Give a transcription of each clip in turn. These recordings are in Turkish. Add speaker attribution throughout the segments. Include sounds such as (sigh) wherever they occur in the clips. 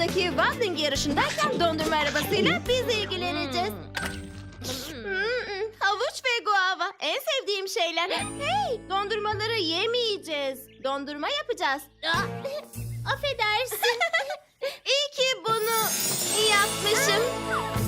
Speaker 1: Sınıftaki waddling yarışındayken dondurma arabasıyla biz ilgileneceğiz. Hmm, havuç ve guava en sevdiğim şeyler. Hey, dondurmaları yemeyeceğiz. Dondurma yapacağız. (laughs) Affedersin. (laughs) İyi ki bunu yapmışım.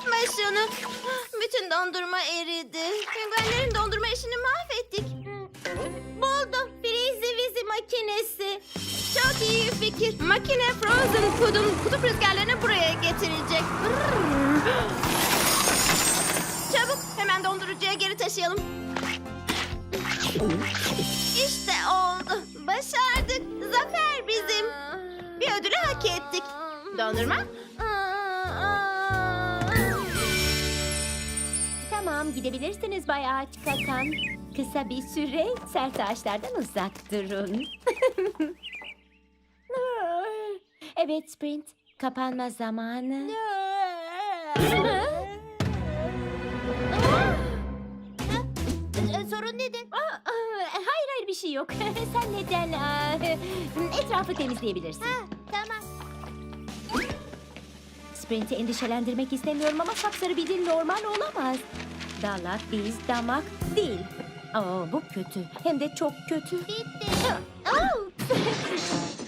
Speaker 1: Yapma şunu. Bütün dondurma eridi. Penguenlerin dondurma işini mahvettik. Buldum. Freezy Wizy makinesi. Çok iyi fikir. Makine Frozen Food'un kutup rüzgarlarını buraya getirecek. Çabuk hemen dondurucuya geri taşıyalım. İşte oldu. Başardık. Zafer bizim. Bir ödülü hak ettik. Dondurma?
Speaker 2: Tamam gidebilirsiniz Bay Ağaç Kakan. Kısa bir süre sert ağaçlardan uzak durun. (laughs) evet Sprint. Kapanma zamanı.
Speaker 1: Sorun nedir?
Speaker 2: Aa, hayır hayır bir şey yok. (laughs) Sen neden aa, etrafı temizleyebilirsin.
Speaker 1: Tamam.
Speaker 2: Sprint'i endişelendirmek istemiyorum ama sapsarı bir dil normal olamaz. Dalak, diz, damak değil. Aa, bu kötü. Hem de çok kötü.
Speaker 1: Bitti. (laughs)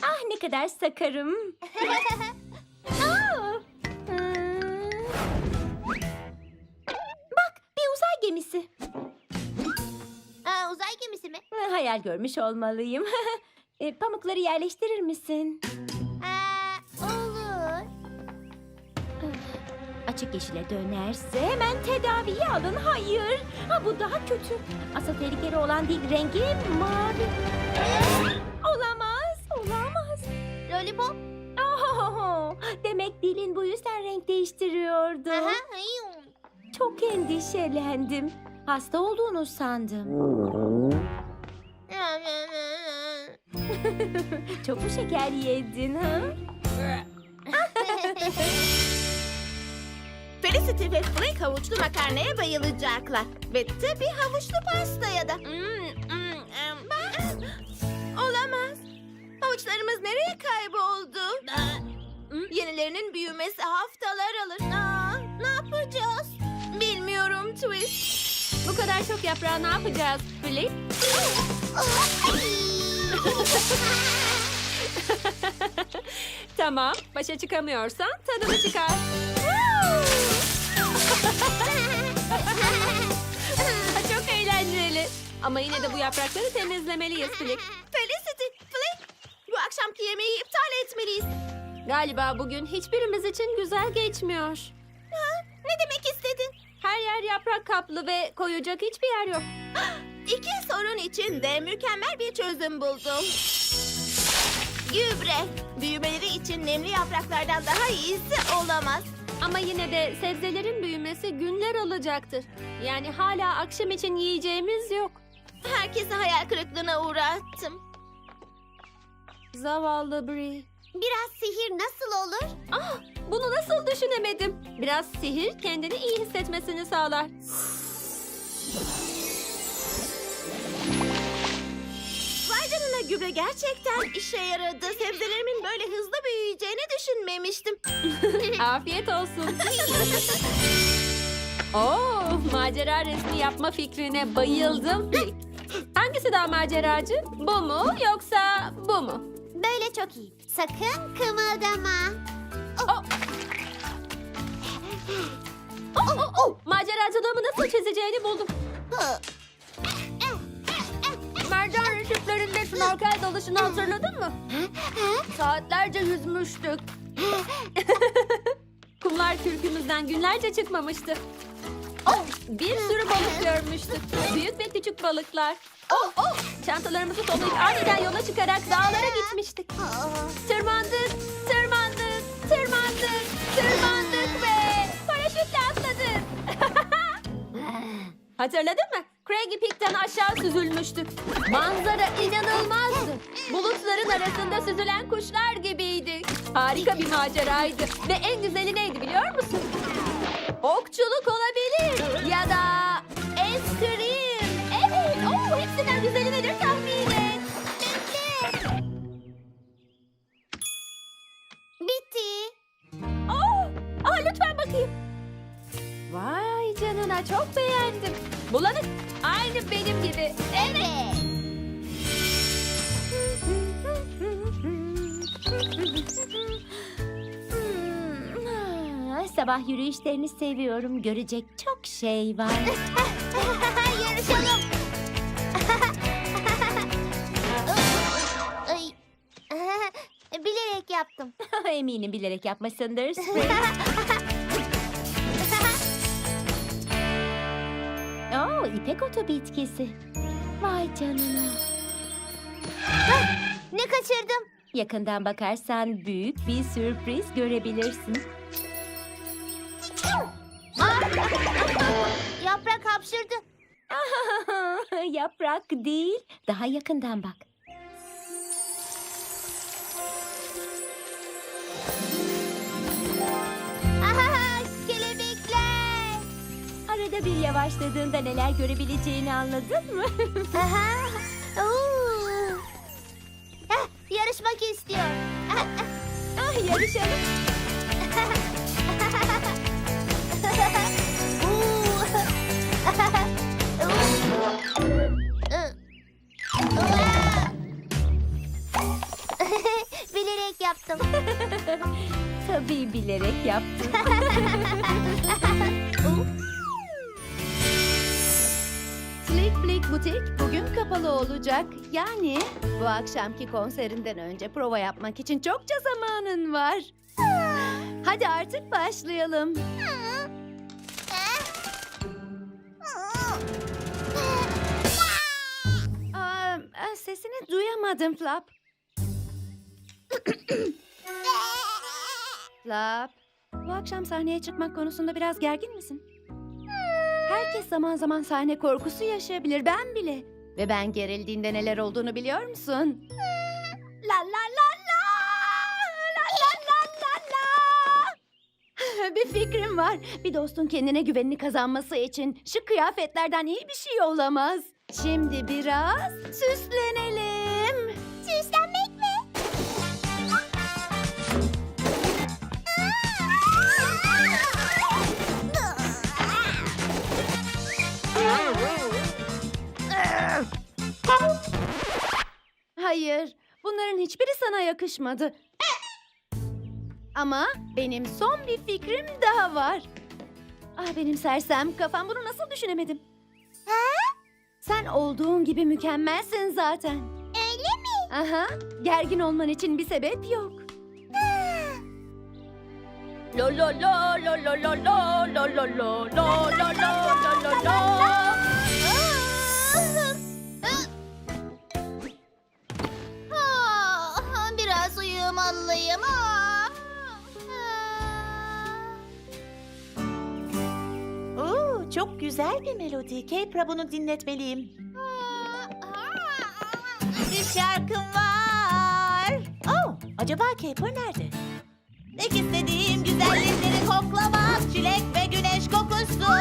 Speaker 2: Ah ne kadar sakarım. Aa! (laughs) Hmm. Bak bir uzay gemisi.
Speaker 1: Aa, uzay gemisi mi?
Speaker 2: Hayal görmüş olmalıyım. (laughs) E, Pamukları yerleştirir misin? Yeşile dönerse hemen tedaviye alın. Hayır. Ha, bu daha kötü. Asıl tehlikeli olan değil rengi mavi. olamaz. Olamaz.
Speaker 1: Lollipop?
Speaker 2: Oh, demek dilin bu yüzden renk değiştiriyordu.
Speaker 1: Aha. hayır.
Speaker 2: Çok endişelendim. Hasta olduğunu sandım. (laughs) Çok mu şeker yedin ha?
Speaker 1: Felicity ve Flake havuçlu makarnaya bayılacaklar. Ve tabii havuçlu pastaya da. Olamaz. Havuçlarımız nereye kayboldu? Yenilerinin büyümesi haftalar alır. Aa, ne yapacağız? Bilmiyorum Twist.
Speaker 3: Bu kadar çok yaprağı ne yapacağız Flip? (laughs) (laughs) Tamam, başa çıkamıyorsan tadını çıkar. (laughs) Çok eğlenceli. Ama yine de bu yaprakları temizlemeliyiz Flip.
Speaker 1: Felicity, Flake. Bu akşamki yemeği iptal etmeliyiz.
Speaker 3: Galiba bugün hiçbirimiz için güzel geçmiyor.
Speaker 1: Ne demek istedin?
Speaker 3: Her yer yaprak kaplı ve koyacak hiçbir yer yok. (gasps)
Speaker 1: İki sorun için de mükemmel bir çözüm buldum. Gübre. Büyümeleri için nemli yapraklardan daha iyisi olamaz.
Speaker 3: Ama yine de sebzelerin büyümesi günler alacaktır. Yani hala akşam için yiyeceğimiz yok.
Speaker 1: Herkesi hayal kırıklığına uğrattım.
Speaker 3: Zavallı Brie.
Speaker 1: Biraz sihir nasıl olur?
Speaker 3: Ah, bunu nasıl düşünemedim? Biraz sihir kendini iyi hissetmesini sağlar.
Speaker 1: Vay canına gübre gerçekten işe yaradı. Sebzelerimin böyle hızlı büyüyeceğini düşünmemiştim. (laughs)
Speaker 3: Afiyet olsun. (laughs) Oo, macera resmi yapma fikrine bayıldım. Hangisi daha maceracı? Bu mu yoksa bu mu?
Speaker 1: Böyle çok iyi. Sakın kımıldama.
Speaker 3: Oh, oh, oh. Maceracılığımı nasıl çizeceğini buldum. Mercan reşiflerinde snorkel dalışını hatırladın mı? Saatlerce yüzmüştük. Kumlar kürkümüzden günlerce çıkmamıştı. Oh, bir sürü balık görmüştük. Büyük ve küçük balıklar. Oh, oh. Çantalarımızı toplayıp aniden yola çıkarak dağlara gitmiştik. Tırmandık, tırmandık, tırmandık, tırmandık ve paraşütle atladık. (laughs) Hatırladın mı? Craggy Peak'ten aşağı süzülmüştük. Manzara inanılmazdı. Bulutların arasında süzülen kuşlar gibiydik. Harika bir maceraydı. Ve en güzeli neydi biliyor musun? Okçuluk olabilir. Ya da eskrim. Evet. Oo, hepsinden güzeli nedir tahmin et.
Speaker 1: Bitti.
Speaker 3: Oh, aa, lütfen bakayım. Vay canına çok beğendim. Bulanık. Aynı benim gibi.
Speaker 1: Evet.
Speaker 2: Hmm, ah, Sabah yürüyüşlerini seviyorum. Görecek çok şey var. (laughs)
Speaker 1: Yarışalım. (laughs) Ay. (laughs) Bilerek yaptım.
Speaker 2: Eminim bilerek yapmışsındır. Spring. Oo, ipek otu bitkisi. Vay canına.
Speaker 1: ne kaçırdım?
Speaker 2: Yakından bakarsan büyük bir sürpriz görebilirsin.
Speaker 1: Yaprak hapşırdı. (laughs)
Speaker 2: Yaprak değil, daha yakından bak. Arada bir yavaşladığında neler görebileceğini anladın mı? (laughs)
Speaker 1: Aha. Oo. Heh, yarışmak istiyor.
Speaker 2: ah, yarışalım. (laughs) (laughs)
Speaker 1: Bilerek yaptım.
Speaker 2: Tabii bilerek yaptım.
Speaker 4: Butik bugün kapalı olacak. Yani bu akşamki konserinden önce prova yapmak için çokça zamanın var. Hadi artık başlayalım. Aa, sesini duyamadım Flap. Flap, bu akşam sahneye çıkmak konusunda biraz gergin misin? Herkes zaman zaman sahne korkusu yaşayabilir, ben bile. Ve ben gerildiğinde neler olduğunu biliyor musun? La la la la! La la la la la! (laughs) Bir fikrim var. Bir dostun kendine güvenini kazanması için şu kıyafetlerden iyi bir şey olamaz. Şimdi biraz süslenelim. Hayır, bunların hiçbiri sana yakışmadı. Ama benim son bir fikrim daha var. Ah benim sersem kafam bunu nasıl düşünemedim? Sen olduğun gibi mükemmelsin zaten.
Speaker 1: Öyle mi?
Speaker 4: Aha, gergin olman için bir sebep yok. Lo lo lo lo lo lo lo lo lo lo lo lo lo lo lo
Speaker 1: uyumalıyım. Ah.
Speaker 5: Oo, çok güzel bir melodi. Kepra bunu dinletmeliyim. Bir şarkım var. Oh, acaba Caper nerede? Tek istediğim güzellikleri koklamak. Çilek ve güneş kokusu.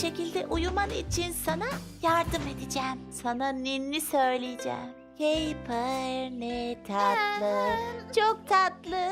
Speaker 5: Şekilde uyuman için sana yardım edeceğim. Sana ninni söyleyeceğim. Caper ne tatlı, çok tatlı.